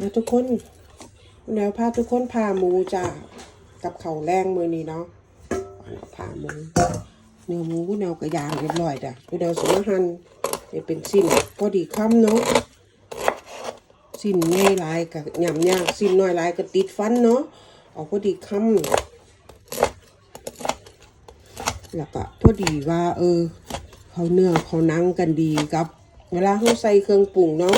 นะทุกคนแล้วพาทุกคนพาหมูจ้ากับเขาแรงมือนี้เนาะพาหมูเนื้อหมูแนวกระยางเรียบร้อยจ้ะกูเดาสมหันเนี่ยเป็นสิ้นพอดีคำเนาะสิ้นง่ายลายกับหยำยากสิ้นน้อยลายก็ติดฟันเนาะเอาพอดีคำแล้วก็พอดีว่า เออเขาเนื้อเขานังกันดีกับ เวลาเขาใส่เครื่องปรุงเนาะ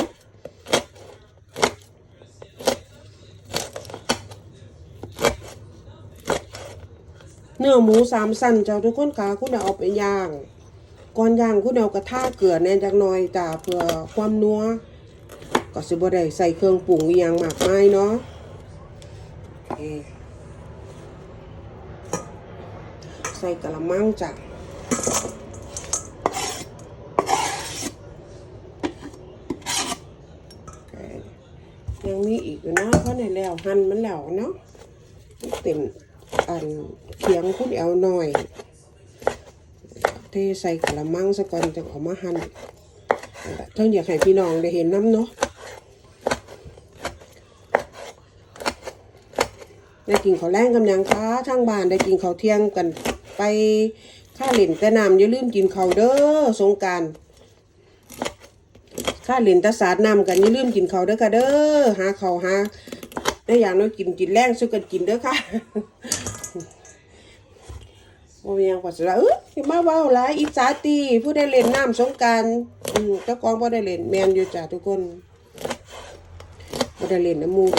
เนื้อหมูสามสั้นเจ้าทุกคนกาคุณเอาไปย่างก่อนย่างคุณเอากระทาเกลือแน่จักหน่อยจ้าเพื่อความนัวก็สิบ่ได้ใส่เครื่องปรุงอหย่างมากมายเนาะใส่กระมังจ้ะยังมีอีกอยู่นะเพราะในแล้วหั่นมันแล้วเนาะเต็ม อันเขียงคุณเอาหน่อย เทใส่กระมังซะก่อนจะเอามาหั่นเท่าอยากให้พี่น้องได้เห็นน้ำเนาะได้กินข้าวแรงกำยังคะทางบ้านได้กินข้าวเที่ยงกันไปข้าเหลินแต่น้ำอย่าลืมกินข้าวเด้อสงกรารข้าเหลินตะสาดน้ำกันอย่าลืมกินข้าวเด้อค่ะเด้อหาข้าวหาได้อย่างน้อยกินกินแรงสู้กันกินเด้อค่ะ โอ้ยยังกว่าสิละเอ้ยอย่ามาว้าหลายอีสาตีผู้ได้เล่นน้ำสงการอืมเจ้ากองบ่ได้เล่นแมนอยู่จ้ะทุกคนบ่ได้เล่นน้ำมูก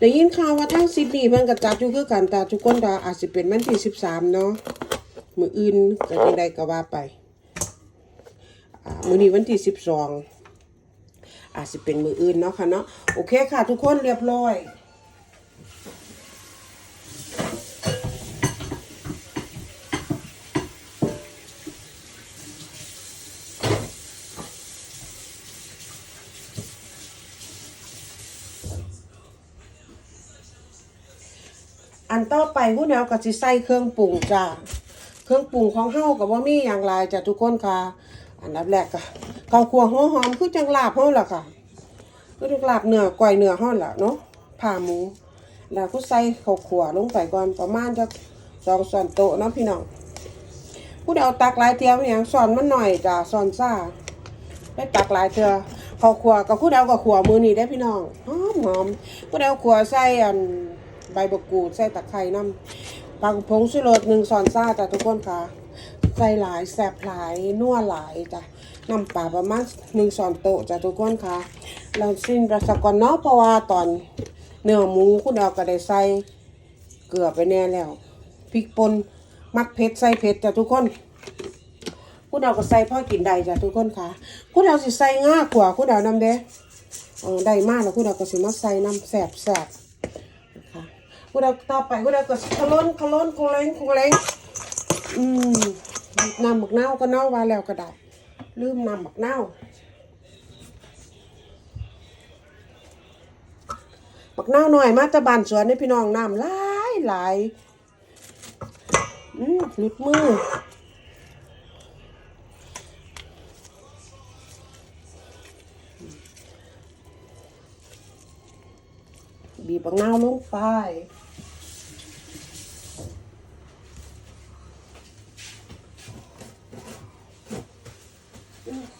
ได้ยินข่าวว่าทางซิดนีย์เพิ่นก็จัดอยู่คือกันต่ทุกคนดาอาจสิเป็นวันที่13เนาะมืออื่นก็จังไดก็ว่าไปอ่ามื้อนี้วันที่12อาจจะเป็นมืออื่นเนาะค่ะเนาะโอเคค่ะทุกคนเรียบร้อย อันต่อไปผู้แนวก็สิใส่เครื่องปรุงจ้าเครื่องปรุงของเฮาก็บ่มีอย่างไรจ้ะทุกคนค่ะ อันดับแรกก็ข้าวคั่วหัวหอมคือจังลาบเฮาล่ะค่ะก็ถูกลาบเนื้อก้อยเนื้อห่อนละเนาะผ่าหมู แล้วก็ใส่ข้าวขัวลงไปก่อนประมาณจะสองส่วนโต๊ะเนาะพี่น้องผู้ใดาตักหลายเทียมอย่างสอนมันหน่อยจ้ะสอนซ่าได้ตักหลายเทือข้าวขัวกับผู้ใดากับขัวมือนี่ได้พี่น้องหอมหอมผู้ใดาขัวใส่อัน ใบบกูดใส่ตะไคร้น้ำปลากระพงสุรสหนึ่งสอนซ่าจ้ะทุกคนค่ะ ใส่หลายแสบหลายนัวหลายจ้ะน้ำปลาประมาณหนึ่งช้อนโต๊ะจ้ะทุกคนค่ะ เราสิ้นประสกอนเนาะเพราะว่าตอนเนื้อหมูคุณเอาก็ได้ใส่เกลือไปแน่แล้วพริกป่นมักเผ็ดใส่เผ็ดจ้ะทุกคนคุณเอาก็ใส่พ่อกินได้จ้ะทุกคนค่ะ คุณเอาสิใส่ง่ากว่าคุณเอาน้ำเด้อได้มากแล้วคุณเอาก็สิมาใส่น้ำแสบแสบ คุณเอาต่อไปคุณเอาก็ขล้นขล้นคงเล้งคงเล้งอืมน้ำหมักเน่าก็เน่าว่าแล้วก็ได้ลืมน้ำหมักเน่าวบักเน่าหน่อยมาตะบานสวนให้พี่น้องน้ำหลายหลายอืมหลุดมือบีบบักนาวลงไป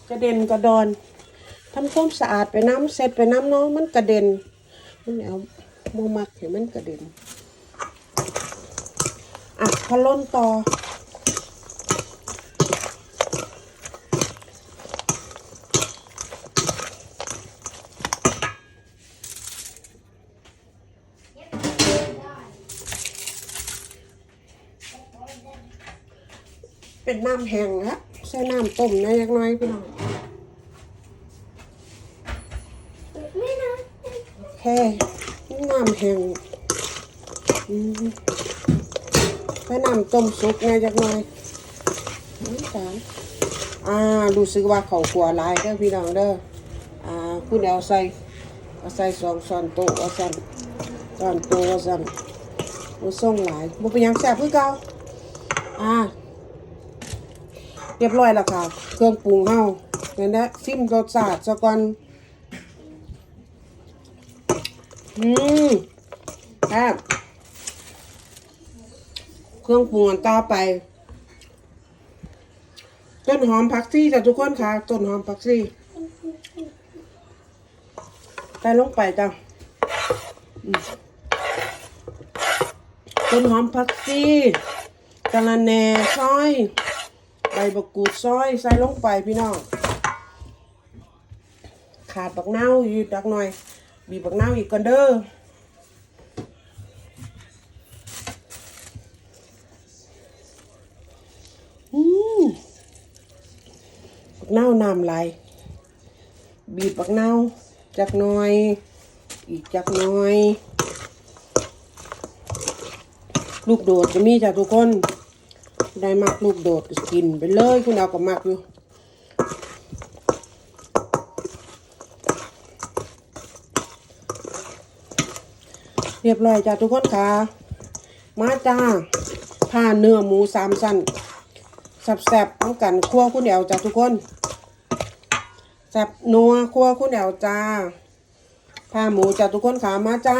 กระเด็นกระดอนทำความสะอาดไปน้ำเสร็จไปน้ำเน้องมันกระเด็นมันเอาโมมักเห็นมันกระเด็นอะพอล้นต่อเป็นน้ำแห้งละ ใส่น้ำต้มนะยักน้อยพี่น้องไม่นะโอเคน้ำแห้งใส่น้ำต้มสุกนะยักน้อยน้ำตาลอ่ารู้สึกว่าเขาขัวลายเด้อพี่น้องเด้ออ่าคุณเอาใส่เอาใส่สองช้อนโต๊ะเอาสั่นช้อนโต๊ะเอาสั่นมันส่งหลายบ่เป็นหยังแซ่บคือเก่าอ่า เรียบร้อยแล้วค่ะ เครื่องปรุงเฮาเดี๋ยนะซิมรสชาติซะก่อนอืมครับเครื่องปรุงอันต่อไป ต้นหอมผักซีจ้ะทุกคนค่ะ ต้นหอมผักซี่ใส่ลงไปจ้ะต้นหอมผักซีกะละแหน่ซอย ใบบักกูดซอยใส่ลงไปพี่น้อง ขาดบักเนาอยู่ดักหน่อย บีบบักเนาอีกก่อนเด้ออืมบักนาน้ำไหลายบีบบักเนาจักหน่อย อีกจักหน่อย ลูกโดดจะมีจ้ะทุกคน ได้มักลูกโดดกินไปเลยคุณเอากับมักอยู่เรียบร้อยจ้ะทุกคนค่ะ มาจ้าผ่าเนื้อหมูสามสั้นแซ่บๆต้องกันคั่วคุณแอวจ้ะทุกคนแซ่บนัวคั่วคุณแอวจ้าผ่าหมูจ้ะทุกคนค่ะมาจ้า